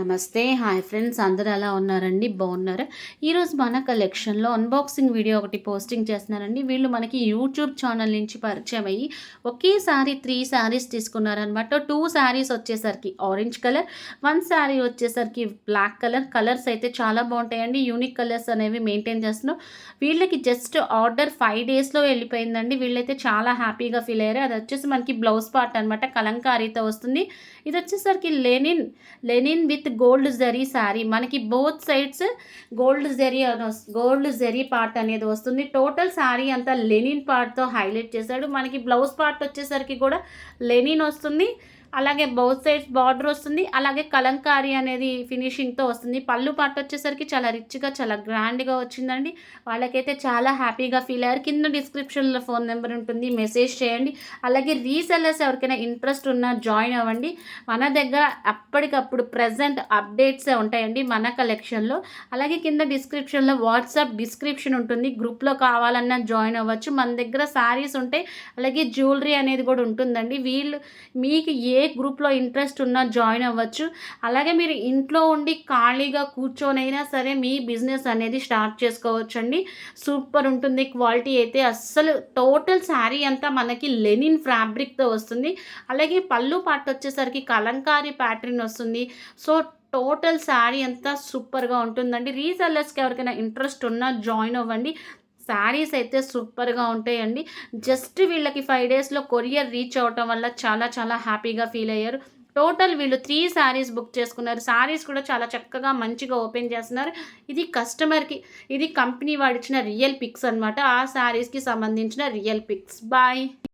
నమస్తే hi friends అందరూ ఎలా ఉన్నారండి? బాగున్నారు? ఈరోజు మన కలెక్షన్లో అన్బాక్సింగ్ వీడియో ఒకటి పోస్టింగ్ చేస్తున్నారండి వీళ్ళు మనకి యూట్యూబ్ ఛానల్ నుంచి పరిచయం అయ్యి ఒకేసారి త్రీ శారీస్ తీసుకున్నారనమాట. టూ శారీస్ వచ్చేసరికి ఆరెంజ్ కలర్ వన్ శారీ వచ్చేసరికి బ్లాక్ కలర్ కలర్స్ అయితే చాలా బాగుంటాయండి. యూనిక్ కలర్స్ అనేవి మెయింటైన్ చేస్తున్నాం. వీళ్ళకి జస్ట్ ఆర్డర్ ఫైవ్ డేస్లో వెళ్ళిపోయిందండి. వీళ్ళైతే చాలా హ్యాపీగా ఫీల్ అయ్యారు. అది వచ్చేసి మనకి బ్లౌజ్ పార్ట్ అనమాట. కలంకారీతో వస్తుంది. ఇది వచ్చేసరికి linen linen with gold zari sari మనకి both sides gold zari gold zari part అనేది వస్తుంది. టోటల్ శారీ అంతా లెనిన్ పార్ట్తో హైలైట్ చేశాడు. మనకి బ్లౌజ్ పార్ట్ వచ్చేసరికి కూడా లెనిన్ వస్తుంది. అలాగే బౌత్ సైడ్స్ బార్డర్ వస్తుంది. అలాగే కలంకారీ అనేది ఫినిషింగ్తో వస్తుంది. పళ్ళు పాట వచ్చేసరికి చాలా రిచ్గా చాలా గ్రాండ్గా వచ్చిందండి. వాళ్ళకైతే చాలా హ్యాపీగా ఫీల్ అయ్యారు. కింద డిస్క్రిప్షన్లో ఫోన్ నెంబర్ ఉంటుంది. మెసేజ్ చేయండి. అలాగే రీసెల్లర్స్ ఎవరికైనా ఇంట్రెస్ట్ ఉన్నా జాయిన్ అవ్వండి. మన దగ్గర అప్పటికప్పుడు ప్రజెంట్ అప్డేట్సే ఉంటాయండి మన కలెక్షన్లో అలాగే కింద డిస్క్రిప్షన్లో వాట్సాప్ డిస్క్రిప్షన్ ఉంటుంది. గ్రూప్లో కావాలన్నా జాయిన్ అవ్వచ్చు. మన దగ్గర శారీస్ ఉంటాయి. అలాగే జ్యువెలరీ అనేది కూడా ఉంటుందండి. వీళ్ళు మీకు ఏ గ్రూప్లో ఇంట్రెస్ట్ ఉన్నా జాయిన్ అవ్వచ్చు. అలాగే మీరు ఇంట్లో ఉండి ఖాళీగా కూర్చొనైనా సరే మీ బిజినెస్ అనేది స్టార్ట్ చేసుకోవచ్చు అండి సూపర్ ఉంటుంది. క్వాలిటీ అయితే అస్సలు టోటల్ శారీ అంతా మనకి లెనిన్ ఫ్యాబ్రిక్తో వస్తుంది. అలాగే పళ్ళు పాట వచ్చేసరికి కలంకారీ ప్యాటర్న్ వస్తుంది. సో టోటల్ శారీ అంతా సూపర్గా ఉంటుందండి. రీసెల్లర్స్కి ఎవరికైనా ఇంట్రెస్ట్ ఉన్నా జాయిన్ అవ్వండి. శారీస్ అయితే సూపర్గా ఉంటాయండి. జస్ట్ వీళ్ళకి ఫైవ్ డేస్లో కొరియర్ రీచ్ అవ్వటం వల్ల చాలా చాలా హ్యాపీగా ఫీల్ అయ్యారు. టోటల్ వీళ్ళు త్రీ శారీస్ బుక్ చేసుకున్నారు. శారీస్ కూడా చాలా చక్కగా మంచిగా ఓపెన్ చేస్తున్నారు. ఇది కస్టమర్కి ఇది కంపెనీ వాడిచ్చిన రియల్ పిక్స్ అనమాట ఆ శారీస్కి సంబంధించిన రియల్ పిక్స్. బాయ్!